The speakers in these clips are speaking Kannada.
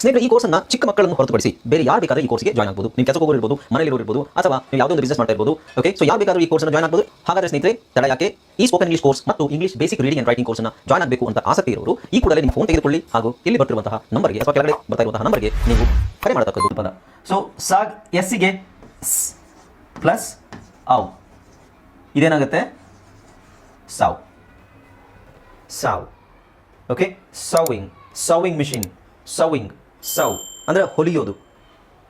ಸ್ನೇಹಿತರೆ, ಈ ಕೋರ್ಸ್ನ ಚಿಕ್ಕ ಮಕ್ಕಳನ್ನು ಹೊರತುಪಡಿಸಿ ಬೇರೆ ಯಾರು ಬೇಕಾದ್ರೆ ಈ ಕೋರ್ಸ್ಗೆ ಜಾಯ್ನ್ ಆಗಬಹುದು ನೀವು ಕೆಲಸಕ್ಕೆ ಹೋಗೋರು ಇರ್ಬೋದು, ಮನೇಲಿ ಇರ್ಬೋದು, ಅಥವಾ ನೀವು ಯಾವುದೋ ಒಂದು ಬಿಸ್ನೆಸ್ ಮಾಡ್ತಾ ಇರ್ಬೋದು. ಓಕೆ ಸೊ ಯಾರು ಬೇಕಾದ್ರೂ ಈ ಕೋರ್ಸ್ನ ಜಾಯ್ನ್ ಆಗಬಹುದು ಹಾಗಾದ್ರೆ ಸ್ನೇಹಿತರೆ, ತಡ ಯಾಕೆ? ಈ ಸ್ಪೋಕನ್ ಇಂಗ್ಲಿಷ್ ಕೋರ್ಸ್ ಮತ್ತು English basic reading and writing ಕೋರ್ಸ್ನ ಜಾಯ್ನ್ ಆಗಬೇಕು ಅಂತ ಆಸಕ್ತಿ ಇರೋರು, ಈ ಕೂಡಲೇ ನಿಮ್ಮ ಫೋನ್ ತೆಗೆದುಕೊಳ್ಳಿ. ಹಾಗೂ ಇಲ್ಲಿ ಬರ್ತಿರುವಂತಹ ನಂಬರ್ಗೆ, ಅಥವಾ ಕೆಳಗಡೆ ಬರ್ತಾ ಇರುವಂತಹ ನಂಬರ್ಗೆ ನೀವು ಕರೆ ಮಾಡತಕ್ಕದ್ದು ಪದ. ಸೊ ಸಾಗ್ ಎಸ್ಸಿಗೆ ಪ್ಲಸ್ ಔ ಇದೇನಾಗುತ್ತೆ? ಸಾವ್. ಸಾವ್. ಓಕೆ ಸೌವಿಂಗ್ ಸೌವಿಂಗ್ ಮಿಷಿನ್ ಸೌವಿಂಗ್ ಸೌ, ಅಂದರೆ ಹೊಲಿಯೋದು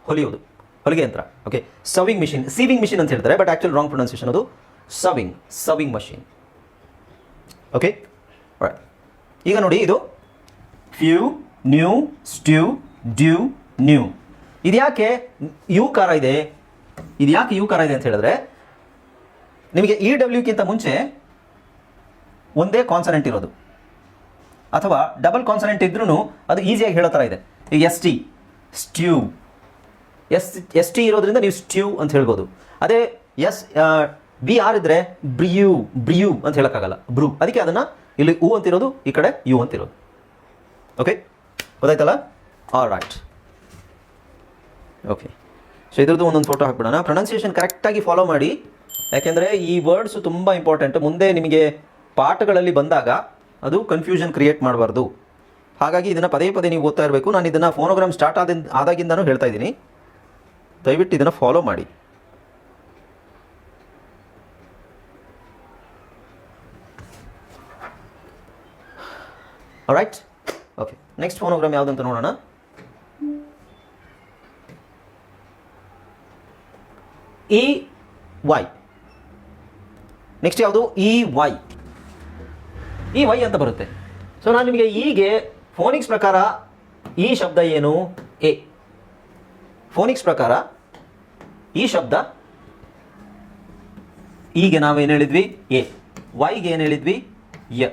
ಹೊಲಿಯೋದು, ಹೊಲಿಗೆ ಯಂತ್ರ okay sewing machine sewing machine ಅಂತ ಹೇಳ್ತಾರೆ ಬಟ್ ಆ್ಯಕ್ಚುಲ್ ರಾಂಗ್ ಪ್ರೊನೌನ್ಸಿಯೇಷನ್ ಅದು ಸವಿಂಗ್ ಸವಿಂಗ್ ಮಷಿನ್ ಓಕೆ ಈಗ ನೋಡಿ ಇದು few new stew dew new ಇದ್ಯಾಕೆ ಯು ಕಾರ ಇದೆ? ಇದ್ಯಾಕೆ ಯು ಕಾರ ಇದೆ ಅಂತ ಹೇಳಿದ್ರೆ, ನಿಮಗೆ ಇ ಡಬ್ಲ್ಯೂಕ್ಕಿಂತ ಮುಂಚೆ ಒಂದೇ ಕಾನ್ಸನೆಂಟ್ ಇರೋದು. ಅಥವಾ ಡಬಲ್ ಕಾನ್ಸನೆಂಟ್ ಇದ್ರೂ ಅದು ಈಸಿಯಾಗಿ ಹೇಳೋ ಥರ ಇದೆ. S T, stew. S S T ಇರೋದ್ರಿಂದ ನೀವು ಸ್ಟ್ಯೂ ಅಂತ ಹೇಳ್ಬೋದು. ಅದೇ ಎಸ್ ಬಿ ಆರ್ ಇದ್ರೆ ಬ್ರಿಯು ಬ್ರಿಯು ಅಂತ ಹೇಳೋಕ್ಕಾಗಲ್ಲ. ಬ್ರೂ. ಅದಕ್ಕೆ ಅದನ್ನು ಇಲ್ಲಿ ಉ ಅಂತಿರೋದು ಈ ಕಡೆ ಯು ಅಂತಿರೋದು ಓಕೆ ಗೊತ್ತಾಯ್ತಲ್ಲ? ಆಲ್ ರೈಟ್ ಓಕೆ ಸೊ ಇದ್ರದ್ದು ಒಂದೊಂದು ಫೋಟೋ ಹಾಕ್ಬಿಡೋಣ. ಪ್ರೊನೌನ್ಸಿಯೇಷನ್ ಕರೆಕ್ಟಾಗಿ ಫಾಲೋ ಮಾಡಿ. ಯಾಕೆಂದರೆ ಈ ವರ್ಡ್ಸು ತುಂಬ ಇಂಪಾರ್ಟೆಂಟ್ ಮುಂದೆ ನಿಮಗೆ ಪಾಠಗಳಲ್ಲಿ ಬಂದಾಗ ಅದು ಕನ್ಫ್ಯೂಷನ್ ಕ್ರಿಯೇಟ್ ಮಾಡಬಾರ್ದು. ಹಾಗಾಗಿ ಇದನ್ನು ಪದೇ ಪದೇ ನೀವು ಓದ್ತಾ ಇರಬೇಕು. ನಾನು ಇದನ್ನು ಫೋನೋಗ್ರಾಮ್ ಸ್ಟಾರ್ಟ್ ಆದ ಆದಾಗಿಂದನೂ ಹೇಳ್ತಾ ಇದ್ದೀನಿ. ದಯವಿಟ್ಟು ಇದನ್ನು ಫಾಲೋ ಮಾಡಿ. ರೈಟ್ ಓಕೆ ನೆಕ್ಸ್ಟ್ ಫೋನೋಗ್ರಾಮ್ ಯಾವುದಂತ ನೋಡೋಣ. ಇ ವೈ ನೆಕ್ಸ್ಟ್ ಯಾವುದು? ಇ ವೈ ಇ ವೈ ಅಂತ ಬರುತ್ತೆ. ಸೊ ನಾನು ನಿಮಗೆ ಹೀಗೆ ಫೋನಿಕ್ಸ್ ಪ್ರಕಾರ ಈ ಶಬ್ದ ಏನು? ಎ. ಫೋನಿಕ್ಸ್ ಪ್ರಕಾರ ಈ ಶಬ್ದ ಈಗ ನಾವೇನು ಹೇಳಿದ್ವಿ? ಎ. ವೈಗೆ ಏನು ಹೇಳಿದ್ವಿ? ಯ.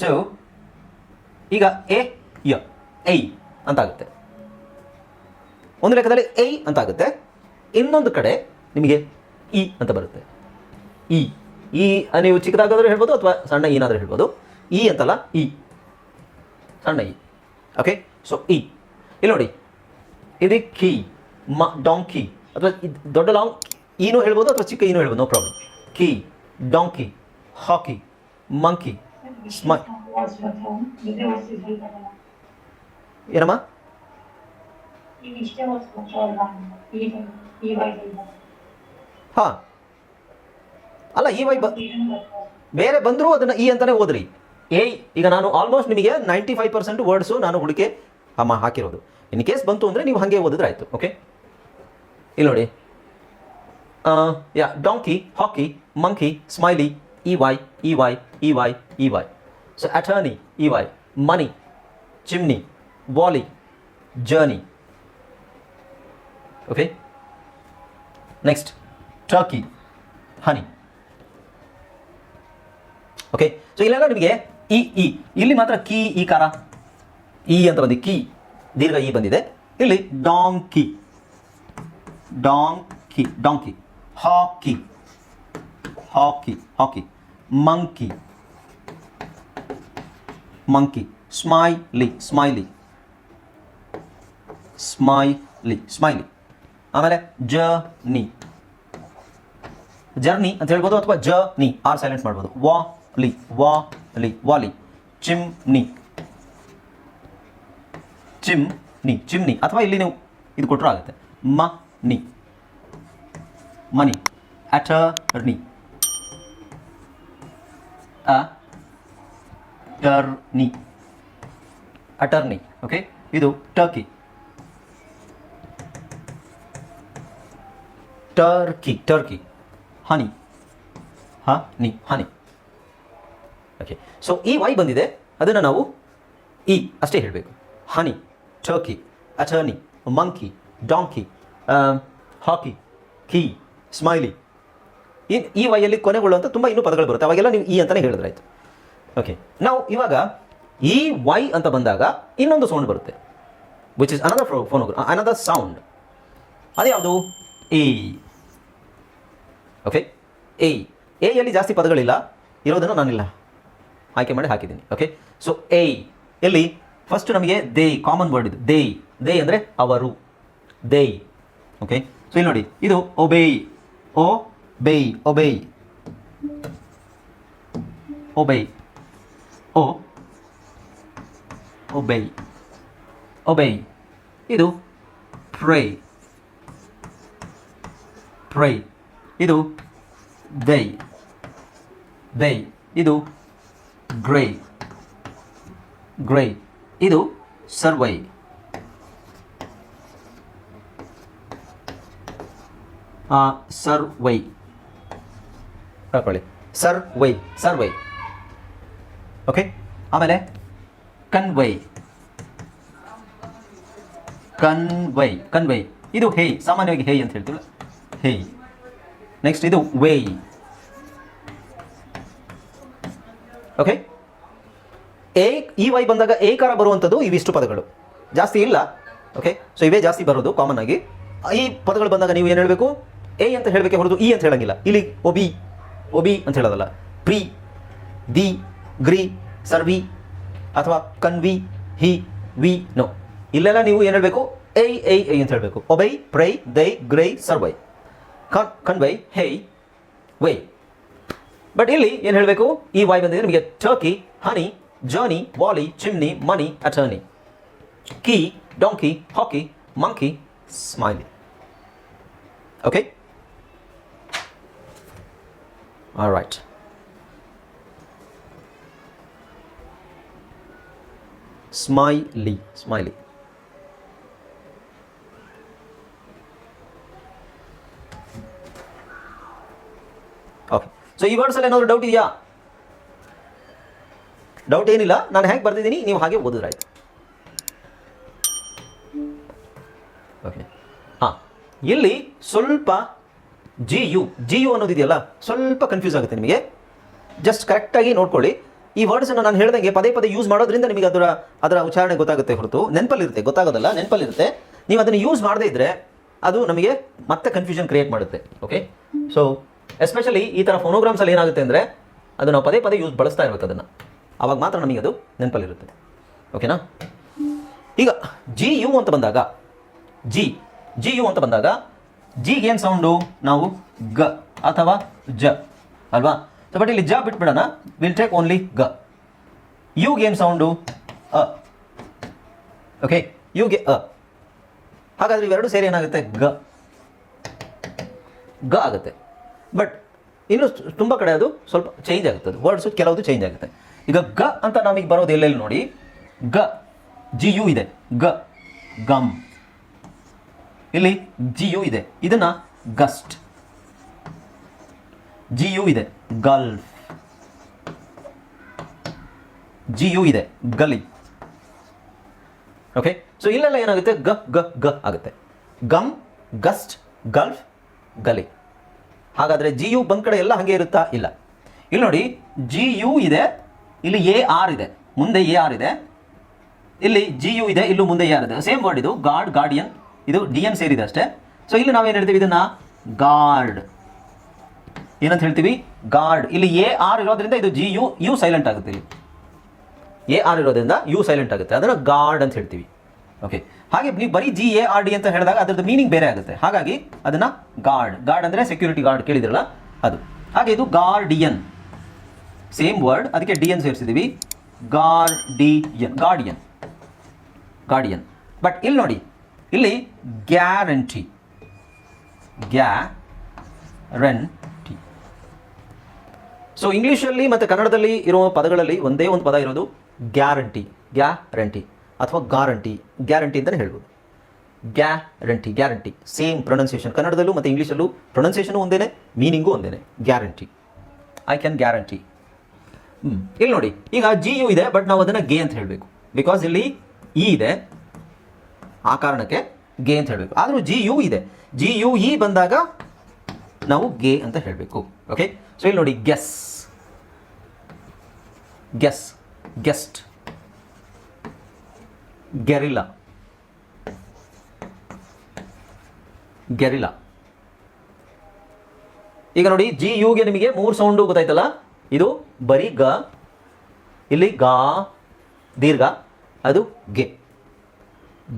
ಸೊ ಈಗ ಎ, ಯ. ಐ ಅಂತ ಆಗುತ್ತೆ ಒಂದು ಲೆಕ್ಕದಲ್ಲಿ ಐ ಅಂತ ಆಗುತ್ತೆ ಇನ್ನೊಂದು ಕಡೆ ನಿಮಗೆ ಇ ಅಂತ ಬರುತ್ತೆ. ಇ. ಈ ನೀವು ಚಿಕ್ಕದಾಗಾದರೂ ಹೇಳ್ಬೋದು ಅಥವಾ ಸಣ್ಣ ಏನಾದರೂ ಹೇಳ್ಬೋದು. ಇ ಅಂತಲ್ಲ ಇ. ಸಣ್ಣ ಇ. ಓಕೆ ಸೊ ಇ ಇಲ್ಲಿ ನೋಡಿ. ಇದು ಕೀ, ಮ, ಡಾಂಕಿ. ಅಥವಾ ದೊಡ್ಡ ಲಾಂಗ್ ಈನೂ ಹೇಳ್ಬೋದು ಅಥವಾ ಚಿಕ್ಕ ಈನೂ ಹೇಳ್ಬೋದು, no problem. Key, donkey, hockey, monkey, ಸ್ಮ ಏನಮ್ಮ? ಹಾಂ. ಅಲ್ಲ, ಈ ವೈ ಬ ಬೇರೆ ಬಂದರೂ ಅದನ್ನು ಈ ಅಂತಾನೆ ಓದ್ರಿ ಏ, ಈಗ ನಾನು ಆಲ್ಮೋಸ್ಟ್ ನಿಮಗೆ ನೈಂಟಿ ಫೈವ್ ಪರ್ಸೆಂಟ್ ವರ್ಡ್ಸು ನಾನು ಹುಡುಕೆ, ಅಮ್ಮ, ಹಾಕಿರೋದು. ಇನ್ ಕೇಸ್ ಬಂತು ಅಂದರೆ ನೀವು ಹಾಗೆ ಓದಿದ್ರೆ ಆಯಿತು ಓಕೆ ಇಲ್ಲಿ ನೋಡಿ. Yeah donkey hockey monkey smiley E Y E Y E Y E Y so attorney E Y money chimney volley journey okay next turkey honey okay so ಇಲ್ಲೆಲ್ಲ ನಿಮಗೆ ಇ ಇ ಇಲ್ಲಿ ಮಾತ್ರ ಕೀ, ಈ ಕಾರ. ಇ ಅಂತ ಬಂದಿದೆ. ಕಿ. ದೀರ್ಘ ಇ ಬಂದಿದೆ. ಇಲ್ಲಿ donkey. Donkey. Donkey. Hockey. Hockey. Hockey. Monkey. Monkey. Smiley. Smiley. Smiley. Smiley. ಆಮೇಲೆ ಜರ್ನಿ. ಜರ್ನಿ ಅಂತ ಹೇಳ್ಬೋದು ಅಥವಾ ಜರ್ನಿ. ಆರ್ ಸೈಲೆಂಟ್ ಮಾಡ್ಬೋದು. ವಾ, ಲಿ. ವಾ ಲಿ ವಾಲಿ. ಚಿಮ್ನಿ. ಚಿಮ್ ನಿ ಚಿಮ್ನಿ. ಅಥವಾ ಇಲ್ಲಿ ನೀವು ಇದು ಕೊಟ್ಟರು ಆಗುತ್ತೆ. Money money. Attorney. ಟರ್ನಿ attorney. Okay ಇದು turkey. Turkey. Turkey. Honey. Honey, honey. Okay so E Y ಬಂದಿದೆ. ಅದನ್ನು ನಾವು ಇ ಅಷ್ಟೇ ಹೇಳಬೇಕು. Honey turkey attorney monkey donkey hockey key smiley ಈ ಈ ವೈಯಲ್ಲಿ ಕೊನೆಗೊಳ್ಳುವಂಥ ತುಂಬ ಇನ್ನೂ ಪದಗಳು ಬರುತ್ತೆ. ಅವಾಗೆಲ್ಲ ನೀವು ಈ ಅಂತಲೇ ಹೇಳಿದ್ರಾಯ್ತು. ಓಕೆ ನಾವು ಇವಾಗ ಈ ವೈ ಅಂತ ಬಂದಾಗ ಇನ್ನೊಂದು ಸೌಂಡ್ ಬರುತ್ತೆ. Which is another phone another sound ಅದೇ ಯಾವುದು? ಎ ಓಕೆ ಎ ಎಯಲ್ಲಿ ಜಾಸ್ತಿ ಪದಗಳಿಲ್ಲ. ಇರೋದನ್ನು ನಾನಿಲ್ಲ. ಆಯ್ಕೆ ಮಾಡಿ ಹಾಕಿದ್ದೀನಿ ಓಕೆ ಸೊ ಎ ಇಲ್ಲಿ ಫಸ್ಟ್ ನಮಗೆ ದೇ ಕಾಮನ್ ವರ್ಡ್ ಇದು ದೇ ದೇ ಅಂದರೆ ಅವರು ದೇ ಓಕೆ ಸೊ ಇಲ್ಲಿ ನೋಡಿ, ಇದು ಒಬೇಯ್ ಓ ಬೇಯ್ ಒಬೇಯ್ ಒಬೇಯ್ ಓ ಒಬೇಯ್ ಒಬೇಯ್. ಇದು ಪ್ರೈ ಪ್ರೈ. ಇದು ದೈ ದೈ ಇದು ಗ್ರೇ ಗ್ರೇ ಇದು ಸರ್ವೈ. ಸರ್ವೈ. ಹಾಕೊಳ್ಳಿ ಸರ್ವೈ. ಸರ್ವೈ. ಓಕೆ ಆಮೇಲೆ ಕನ್ವೈ. ಕನ್ವೈ. ಕನ್ವೈ. ಇದು ಹೇಯ್ ಸಾಮಾನ್ಯವಾಗಿ ಹೇಯ್ ಅಂತ ಹೇಳ್ತೀವಲ್ಲ? ಹೇಯ್ ನೆಕ್ಸ್ಟ್ ಇದು way okay A E Y ಬಂದಾಗ ಏಕಾರ ಬರುವಂಥದ್ದು ಇವಿಷ್ಟು ಪದಗಳು. ಜಾಸ್ತಿ ಇಲ್ಲ. ಓಕೆ ಸೊ ಇವೇ ಜಾಸ್ತಿ ಬರೋದು ಕಾಮನ್ ಆಗಿ. ಈ ಪದಗಳು ಬಂದಾಗ ನೀವು ಏನು ಹೇಳಬೇಕು? ಎ ಅಂತ ಹೇಳಬೇಕೆ ಹೊರದು ಇ ಅಂತ ಹೇಳಂಗಿಲ್ಲ. ಇಲ್ಲಿ ಒಬಿ ಒಬಿ ಅಂತ ಹೇಳೋದಲ್ಲ. ಪ್ರಿ, ದಿ, ಗ್ರಿ, ಸರ್ವಿ ಅಥವಾ ಕನ್ವಿ ಹಿ, ವಿ, ನೋ. ಇಲ್ಲೆಲ್ಲ ನೀವು ಏನು ಹೇಳಬೇಕು? ಎ ಎ ಎ ಅಂತ ಹೇಳಬೇಕು. ಒಬೈ ಪ್ರೈ ದೈ ಗ್ರೈ ಸರ್ವೈ ಕನ್ ಕನ್ವೈ ಹೇ ವೈ ಬಟ್ ಇಲ್ಲಿ ಏನು ಹೇಳಬೇಕು? ಈ ವಾಯ್ ಬಂದಿದೆ ನಿಮಗೆ turkey honey journey volley chimney money attorney key donkey hockey monkey smiley okay all right smiley smiley okay so ಈ ವರ್ಡ್ಸಲ್ಲಿ ಏನಾದರೂ ಡೌಟ್ ಇದೆಯಾ? ಡೌಟ್ ಏನಿಲ್ಲ. ನಾನು ಹೇಗೆ ಬರ್ತಿದ್ದೀನಿ ನೀವು ಹಾಗೆ ಓದಿದ್ರಾಯ್ತು ಓಕೆ ಹಾಂ. ಇಲ್ಲಿ ಸ್ವಲ್ಪ ಜಿ ಯು ಜಿ ಯು ಅನ್ನೋದಿದೆಯಲ್ಲ ಸ್ವಲ್ಪ ಕನ್ಫ್ಯೂಸ್ ಆಗುತ್ತೆ ನಿಮಗೆ. ಜಸ್ಟ್ ಕರೆಕ್ಟಾಗಿ ನೋಡ್ಕೊಳ್ಳಿ. ಈ ವರ್ಡ್ಸನ್ನು ನಾನು ಹೇಳ್ದಂಗೆ ಪದೇ ಪದೇ ಯೂಸ್ ಮಾಡೋದ್ರಿಂದ ನಿಮಗೆ ಅದರ ಅದರ ಉಚ್ಚಾರಣೆ ಗೊತ್ತಾಗುತ್ತೆ ಹೊರತು. ನೆನಪಲ್ಲಿರುತ್ತೆ, ಗೊತ್ತಾಗೋದಲ್ಲ? ನೆನಪಲ್ಲಿರುತ್ತೆ. ನೀವು ಅದನ್ನು ಯೂಸ್ ಮಾಡದೇ ಇದ್ದರೆ ಅದು ನಮಗೆ ಮತ್ತೆ ಕನ್ಫ್ಯೂಷನ್ ಕ್ರಿಯೇಟ್ ಮಾಡುತ್ತೆ. ಓಕೆ ಸೊ ಎಸ್ಪೆಷಲಿ ಈ ಥರ ಫೋನೋಗ್ರಾಮ್ಸಲ್ಲಿ ಏನಾಗುತ್ತೆ ಅಂದರೆ, ಅದು ನಾವು ಪದೇ ಪದೇ ಯೂಸ್ ಬಳಸ್ತಾ ಇರುತ್ತೆ ಅದನ್ನು. ಆವಾಗ ಮಾತ್ರ ನಮಗೆ ಅದು ನೆನಪಲ್ಲಿರುತ್ತದೆ ಓಕೆನಾ ಈಗ ಜಿ ಯು ಅಂತ ಬಂದಾಗ ಜಿ ಜಿ ಯು ಅಂತ ಬಂದಾಗ ಜಿಗೆ ಏನು ಸೌಂಡು ನಾವು ಗ ಅಥವಾ ಜ, ಅಲ್ವಾ? ಸೊ ಬಟ್ ಇಲ್ಲಿ ಜ ಬಿಟ್ಬಿಡೋಣ. ವಿಲ್ ಟೇಕ್ ಓನ್ಲಿ ಗ. ಯು ಗೇಮ್ ಸೌಂಡು ಅ. ಓಕೆ ಯು ಯುಗೆ ಅ. ಹಾಗಾದ್ರೆ ಇವೆರಡು ಸೇರಿ ಏನಾಗುತ್ತೆ? ಗ. ಗ ಆಗುತ್ತೆ. ಬಟ್ ಇನ್ನು ತುಂಬ ಕಡೆ ಅದು ಸ್ವಲ್ಪ ಚೇಂಜ್ ಆಗುತ್ತೆ. ವರ್ಡ್ಸ್ ವರ್ಡ್ಸು ಕೆಲವುದು ಚೇಂಜ್ ಆಗುತ್ತೆ. ಈಗ ಗ ಅಂತ ನಮಗೆ ಬರೋದು ಎಲ್ಲೆಲ್ಲಿ ನೋಡಿ? ಗ, ಜಿ ಯು ಇದೆ. ಗ, ಗಮ್. ಇಲ್ಲಿ ಜಿ ಯು ಇದೆ. ಇದನ್ನ ಗಸ್ಟ್. ಜಿ ಯು ಇದೆ. ಗಲ್ಫ್. ಜಿ ಯು ಇದೆ. ಗಲಿ. ಓಕೆ ಸೊ ಇಲ್ಲೆಲ್ಲ ಏನಾಗುತ್ತೆ? ಗ ಗ ಗ ಆಗುತ್ತೆ. Gum, gust, gulf, gully. ಹಾಗಾದ್ರೆ ಜಿ ಯು ಬಂದ್ ಕಡೆ ಎಲ್ಲ ಹಾಗೆ ಇರುತ್ತಾ? ಇಲ್ಲ. ಇಲ್ಲಿ ನೋಡಿ ಜಿ ಯು ಇದೆ, ಇಲ್ಲಿ ಎ ಆರ್ ಇದೆ. ಮುಂದೆ ಎ ಆರ್ ಇದೆ. ಇಲ್ಲಿ ಜಿ ಯು ಇದೆ, ಇಲ್ಲೂ ಮುಂದೆ ಎ ಆರ್ ಇದೆ. ಸೇಮ್ ವರ್ಡ್ ಇದು ಗಾರ್ಡ್ ಗಾರ್ಡಿಯನ್ ಇದು ಡಿ ಎನ್ ಸೇರಿದೆ ಅಷ್ಟೇ. ಸೊ ಇಲ್ಲಿ ನಾವೇನು ಹೇಳ್ತೀವಿ ಇದನ್ನ? ಗಾರ್ಡ್ ಏನಂತ ಹೇಳ್ತೀವಿ? ಗಾರ್ಡ್ ಇಲ್ಲಿ ಎ ಆರ್ ಇರೋದ್ರಿಂದ ಇದು ಜಿ ಯು ಯು ಸೈಲೆಂಟ್ ಆಗುತ್ತೆ ಇಲ್ಲಿ. ಎ ಆರ್ ಇರೋದ್ರಿಂದ ಯು ಸೈಲೆಂಟ್ ಆಗುತ್ತೆ. ಅದನ್ನು ಗಾರ್ಡ್ ಅಂತ ಹೇಳ್ತೀವಿ. ಓಕೆ ಹಾಗೆ ನೀವು ಬರೀ ಜಿ ಎ ಆರ್ ಡಿ ಅಂತ ಹೇಳಿದಾಗ ಅದರದ್ದು ಮೀನಿಂಗ್ ಬೇರೆ ಆಗುತ್ತೆ. ಹಾಗಾಗಿ ಅದನ್ನ ಗಾರ್ಡ್ ಗಾರ್ಡ್ ಅಂದರೆ ಸೆಕ್ಯೂರಿಟಿ ಗಾರ್ಡ್ ಕೇಳಿದ್ರಲ್ಲ ಅದು. ಹಾಗೆ ಇದು ಗಾರ್ಡಿಯನ್ ಸೇಮ್ ವರ್ಡ್ ಅದಕ್ಕೆ ಡಿ ಎನ್ ಸೇರಿಸಿದ್ದೀವಿ ಗಾರ್ಡಿಯನ್ ಗಾರ್ಡಿಯನ್ ಗಾರ್ಡಿಯನ್ ಬಟ್ ಇಲ್ಲಿ ನೋಡಿ, ಇಲ್ಲಿ guarantee guarantee so ಇಂಗ್ಲೀಷಲ್ಲಿ ಮತ್ತು ಕನ್ನಡದಲ್ಲಿ ಇರುವ ಪದಗಳಲ್ಲಿ ಒಂದೇ ಒಂದು ಪದ ಇರೋದು ಗ್ಯಾರಂಟಿ ಗ್ಯಾರಂಟಿ ಅಥವಾ ಗ್ಯಾರಂಟಿ ಗ್ಯಾರಂಟಿ ಅಂತಲೇ ಹೇಳ್ಬೋದು. ಗ್ಯಾರಂಟಿ ಗ್ಯಾರಂಟಿ ಸೇಮ್ ಪ್ರೊನೌನ್ಸಿಯೇಷನ್ ಕನ್ನಡದಲ್ಲೂ ಮತ್ತು ಇಂಗ್ಲೀಷಲ್ಲೂ ಪ್ರೊನೌನ್ಸಿಯೇಷನು ಒಂದೇನೆ ಮೀನಿಂಗು ಒಂದೇನೆ. ಗ್ಯಾರಂಟಿ ಐ ಕ್ಯಾನ್ ಗ್ಯಾರಂಟಿ ಹ್ಞೂ ಇಲ್ಲಿ ನೋಡಿ, ಈಗ ಜಿ ಯು ಇದೆ ಬಟ್ ನಾವು ಅದನ್ನು ಗೆ ಅಂತ ಹೇಳಬೇಕು. ಬಿಕಾಸ್ ಇಲ್ಲಿ ಇ ಇದೆ, ಆ ಕಾರಣಕ್ಕೆ ಗೆ ಅಂತ ಹೇಳಬೇಕು. ಆದರೂ ಜಿ ಯು ಇದೆ. ಜಿ ಯು ಇ ಬಂದಾಗ ನಾವು ಗೆ ಅಂತ ಹೇಳಬೇಕು. ಓಕೆ ಸೊ ಇಲ್ಲಿ ನೋಡಿ guess guess guest guerrilla guerrilla ಈಗ ನೋಡಿ ಜಿ ಯುಗೆ ನಿಮಗೆ ಮೂರು ಸೌಂಡು ಗೊತ್ತಾಯ್ತಲ್ಲ? ಇದು ಬರೀ ಗ, ಇಲ್ಲಿ ಗಾ, ದೀರ್ಘ, ಅದು ಗೆ.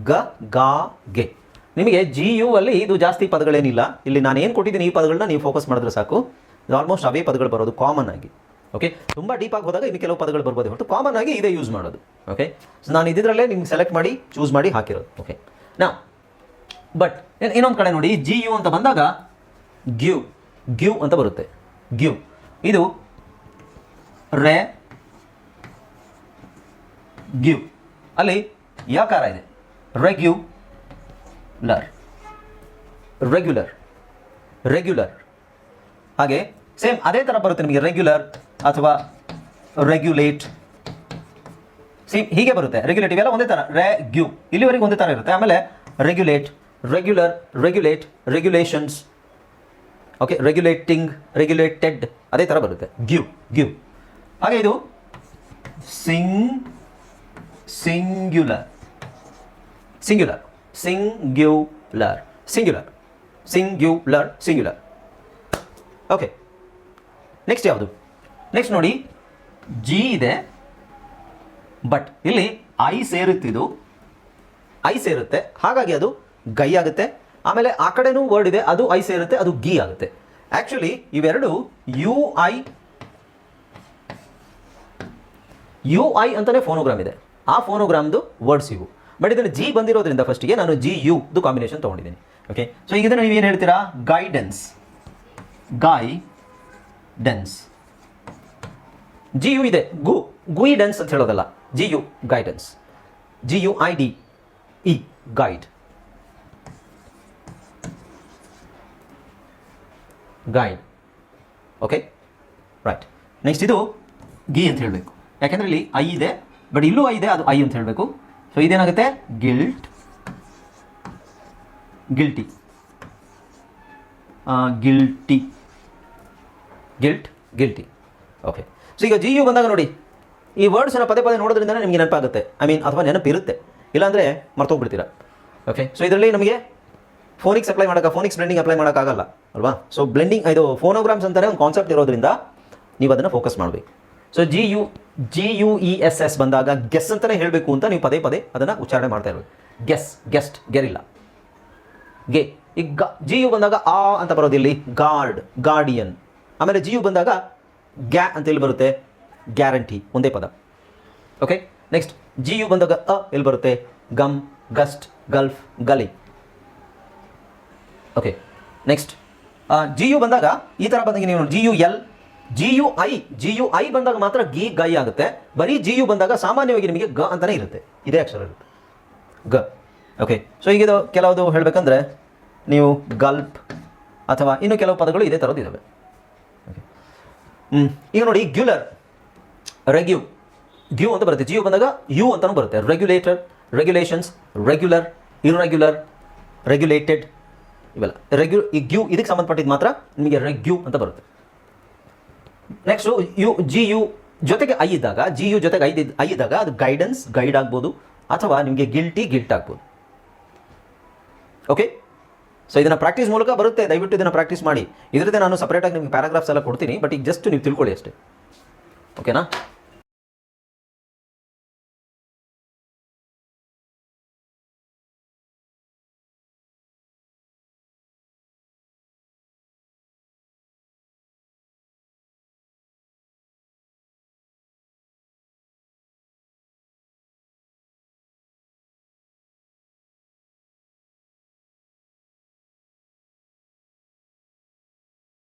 ಗ, ಗಾ, ಗೆ. ನಿಮಗೆ ಜಿ ಯು ಅಲ್ಲಿ ಇದು ಜಾಸ್ತಿ ಪದಗಳೇನಿಲ್ಲ. ಇಲ್ಲಿ ನಾನು ಏನು ಕೊಟ್ಟಿದ್ದೀನಿ ಈ ಪದಗಳನ್ನ ನೀವು ಫೋಕಸ್ ಮಾಡಿದ್ರೆ ಸಾಕು. ಆಲ್ಮೋಸ್ಟ್ ಅವೇ ಪದಗಳು ಬರೋದು ಕಾಮನ್ ಆಗಿ. ಓಕೆ ತುಂಬ ಡೀಪ್ ಆಗಿ ಹೋದಾಗ ಇನ್ನು ಕೆಲವು ಪದಗಳು ಬರ್ಬೋದು. ಹೊರತು ಕಾಮನ್ ಆಗಿ ಇದೇ ಯೂಸ್ ಮಾಡೋದು. ಓಕೆ ಸೊ ನಾನು ಇದರಲ್ಲೇ ನಿಮ್ಗೆ ಸೆಲೆಕ್ಟ್ ಮಾಡಿ ಚೂಸ್ ಮಾಡಿ ಹಾಕಿರೋದು. ಓಕೆ ನಾ ಬಟ್ ಇನ್ನೊಂದು ಕಡೆ ನೋಡಿ ಜಿ ಯು ಅಂತ ಬಂದಾಗ ಗ್ಯೂ ಗ್ಯೂ ಅಂತ ಬರುತ್ತೆ. ಗ್ಯೂ ಇದು ರೆ ಗ್ಯೂ ಅಲ್ಲಿ ಯಾಕಾರ ಇದೆ? ರೆಗ್ಯುಲರ್ ರೆಗ್ಯುಲರ್ ರೆಗ್ಯುಲರ್ ಹಾಗೆ ಸೇಮ್ ಅದೇ ಥರ ಬರುತ್ತೆ ನಿಮಗೆ ರೆಗ್ಯುಲರ್ ಅಥವಾ ರೆಗ್ಯುಲೇಟ್ ಸಿ ಹೀಗೆ ಬರುತ್ತೆ. ರೆಗ್ಯುಲೇಟ್ ಇವೆಲ್ಲ ಒಂದೇ ಥರ. ರೆಗ್ಯು ಇಲ್ಲಿವರೆಗೆ ಒಂದೇ ಥರ ಇರುತ್ತೆ. ಆಮೇಲೆ regulate regular regulate regulations okay regulating regulated ಅದೇ ಥರ ಬರುತ್ತೆ. ಗ್ಯೂ ಗ್ಯೂ ಹಾಗೆ ಇದು sing singular singular singular singular singular singular okay next ಯಾವುದು? ನೆಕ್ಸ್ಟ್ ನೋಡಿ ಜಿ ಇದೆ ಬಟ್ ಇಲ್ಲಿ ಐ ಸೇರುತ್ತಿದ್ದು ಐ ಸೇರುತ್ತೆ. ಹಾಗಾಗಿ ಅದು ಗೈ ಆಗುತ್ತೆ. ಆಮೇಲೆ ಆ ಕಡೆನೂ ವರ್ಡ್ ಇದೆ, ಅದು ಐ ಸೇರುತ್ತೆ, ಅದು ಗಿ ಆಗುತ್ತೆ. ಆ್ಯಕ್ಚುಲಿ ಇವೆರಡು ಯು ಐ ಯು ಐ ಅಂತಲೇ ಫೋನೋಗ್ರಾಮ್ ಇದೆ. ಆ ಫೋನೋಗ್ರಾಮ್ದು ವರ್ಡ್ಸ್ ಇವು. ಬಟ್ ಇದನ್ನು ಜಿ ಬಂದಿರೋದ್ರಿಂದ ಫಸ್ಟಿಗೆ ನಾನು ಜಿ ಯು ದು ಕಾಂಬಿನೇಷನ್ ತೊಗೊಂಡಿದ್ದೀನಿ. ಓಕೆ ಸೊ ಈಗ ನೀವು ಏನು ಹೇಳ್ತೀರಾ? Guidance guidance G U ಇದೆ. ಗು ಗುಯಿಡೆನ್ಸ್ ಅಂತ ಹೇಳೋದಲ್ಲ. G U guidance G U I D E guide guide okay right next ಇದು ಗಿ ಅಂತ ಹೇಳಬೇಕು. ಯಾಕೆಂದರೆ ಇಲ್ಲಿ ಐ ಇದೆ ಬಟ್ ಇಲ್ಲೂ ಐ ಇದೆ, ಅದು ಐ ಅಂತ ಹೇಳಬೇಕು. So ಇದೇನಾಗುತ್ತೆ? Guilt guilty guilty guilt guilty okay so ಈಗ ಜಿ ಯು ಬಂದಾಗ ನೋಡಿ, ಈ ವರ್ಡ್ಸ್ ಎಲ್ಲ ಪದೇ ಪದೇ ನೋಡೋದ್ರಿಂದ ನಿಮಗೆ ನೆನಪಾಗುತ್ತೆ. ಐ ಮೀನ್ ಅಥವಾ ನೆನಪಿರುತ್ತೆ. ಇಲ್ಲಾಂದರೆ ಮರ್ತೋಗ್ಬಿಡ್ತೀರಾ. ಓಕೆ ಸೊ ಇದರಲ್ಲಿ ನಮಗೆ ಫೋನಿಕ್ಸ್ ಅಪ್ಲೈ ಮಾಡೋಕೆ ಫೋನಿಕ್ಸ್ ಬ್ಲೆಂಡಿಂಗ್ ಅಪ್ಲೈ ಮಾಡೋಕ್ಕಾಗಲ್ಲ ಅಲ್ವಾ? ಸೊ ಬ್ಲೆಂಡಿಂಗ್ ಇದು ಫೋನೋಗ್ರಾಮ್ಸ್ ಅಂತಾನೆ ಒಂದು ಕಾನ್ಸೆಪ್ಟ್ ಇರೋದ್ರಿಂದ ನೀವು ಅದನ್ನು ಫೋಕಸ್ ಮಾಡಬೇಕು. So G U G U E S S ಬಂದಾಗ ಗೆಸ್ ಅಂತಲೇ ಹೇಳಬೇಕು ಅಂತ ನೀವು ಪದೇ ಪದೇ ಅದನ್ನು ಉಚ್ಚಾರಣೆ ಮಾಡ್ತಾ ಇರಬೇಕು. ಗೆಸ್ ಗೆಸ್ಟ್ ಗೆರಿಲ್ಲ ಗೆ ಈಗ ಜಿ ಯು ಬಂದಾಗ ಆ ಅಂತ ಬರೋದಿಲ್ಲಿ ಗಾರ್ಡ್ ಗಾರ್ಡಿಯನ್ ಆಮೇಲೆ ಜಿ ಯು ಬಂದಾಗ ಗ್ಯಾ ಅಂತ ಇಲ್ಲಿ ಬರುತ್ತೆ? ಗ್ಯಾರಂಟಿ, ಒಂದೇ ಪದ. ಓಕೆ ನೆಕ್ಸ್ಟ್ ಜಿ ಯು ಬಂದಾಗ ಅ ಎಲ್ಲಿ ಬರುತ್ತೆ? Gum, gust, gulf, gully. Okay next G U ಬಂದಾಗ ಈ ಥರ ಬಂದಾಗ ನೀವು G U L G U I G U I ಬಂದಾಗ ಮಾತ್ರ ಗಿ, ಗೈ ಆಗುತ್ತೆ. ಬರೀ ಜಿ ಯು ಬಂದಾಗ ಸಾಮಾನ್ಯವಾಗಿ ನಿಮಗೆ ಗ ಅಂತಲೇ ಇರುತ್ತೆ. ಇದೇ ಅಕ್ಷರ ಇರುತ್ತೆ. ಗ. ಓಕೆ ಸೊ ಈಗ ಇದು ಕೆಲವುದು ಹೇಳಬೇಕಂದ್ರೆ, ನೀವು ಗಲ್ಪ್ ಅಥವಾ ಇನ್ನು ಕೆಲವು ಪದಗಳು ಇದೇ ಥರದ್ದು ಇದ್ದಾವೆ. ಈಗ ನೋಡಿ ಗ್ಯುಲರ್ ರೆಗ್ಯೂ ಗ್ಯೂ ಅಂತ ಬರುತ್ತೆ. ಜಿಯು ಬಂದಾಗ ಯು ಅಂತಾನು ಬರುತ್ತೆ. Regulator regulations regular irregular regulated ಇವೆಲ್ಲ. ರೆಗ್ಯು ಈ ಗ್ಯೂ ಇದಕ್ಕೆ ಸಂಬಂಧಪಟ್ಟಿದ್ದು ಮಾತ್ರ ನಿಮಗೆ ರೆಗ್ಯೂ ಅಂತ ಬರುತ್ತೆ. ನೆಕ್ಸ್ಟು ಯು ಜಿ ಯು ಜೊತೆಗೆ ಐ ಇದ್ದಾಗ ಜಿ ಯು ಜೊತೆಗೆ ಐದು ಐ ಇದ್ದಾಗ ಅದು ಗೈಡೆನ್ಸ್ ಗೈಡ್ ಆಗ್ಬೋದು, ಅಥವಾ ನಿಮಗೆ ಗಿಲ್ಟಿ ಗಿಲ್ಟ್ ಆಗ್ಬೋದು. ಓಕೆ ಸೊ ಇದನ್ನು ಪ್ರಾಕ್ಟೀಸ್ ಮೂಲಕ ಬರುತ್ತೆ. ದಯವಿಟ್ಟು ಇದನ್ನು ಪ್ರಾಕ್ಟೀಸ್ ಮಾಡಿ. ಇದರದ್ದೇ ನಾನು ಸಪ್ರೇಟಾಗಿ ನಿಮಗೆ ಪ್ಯಾರಾಗ್ರಾಫ್ಸ್ ಎಲ್ಲ ಕೊಡ್ತೀನಿ. ಬಟ್ ಈಗ ಜಸ್ಟ್ ನೀವು ತಿಳ್ಕೊಳ್ಳಿ ಅಷ್ಟೇ. ಓಕೆನಾ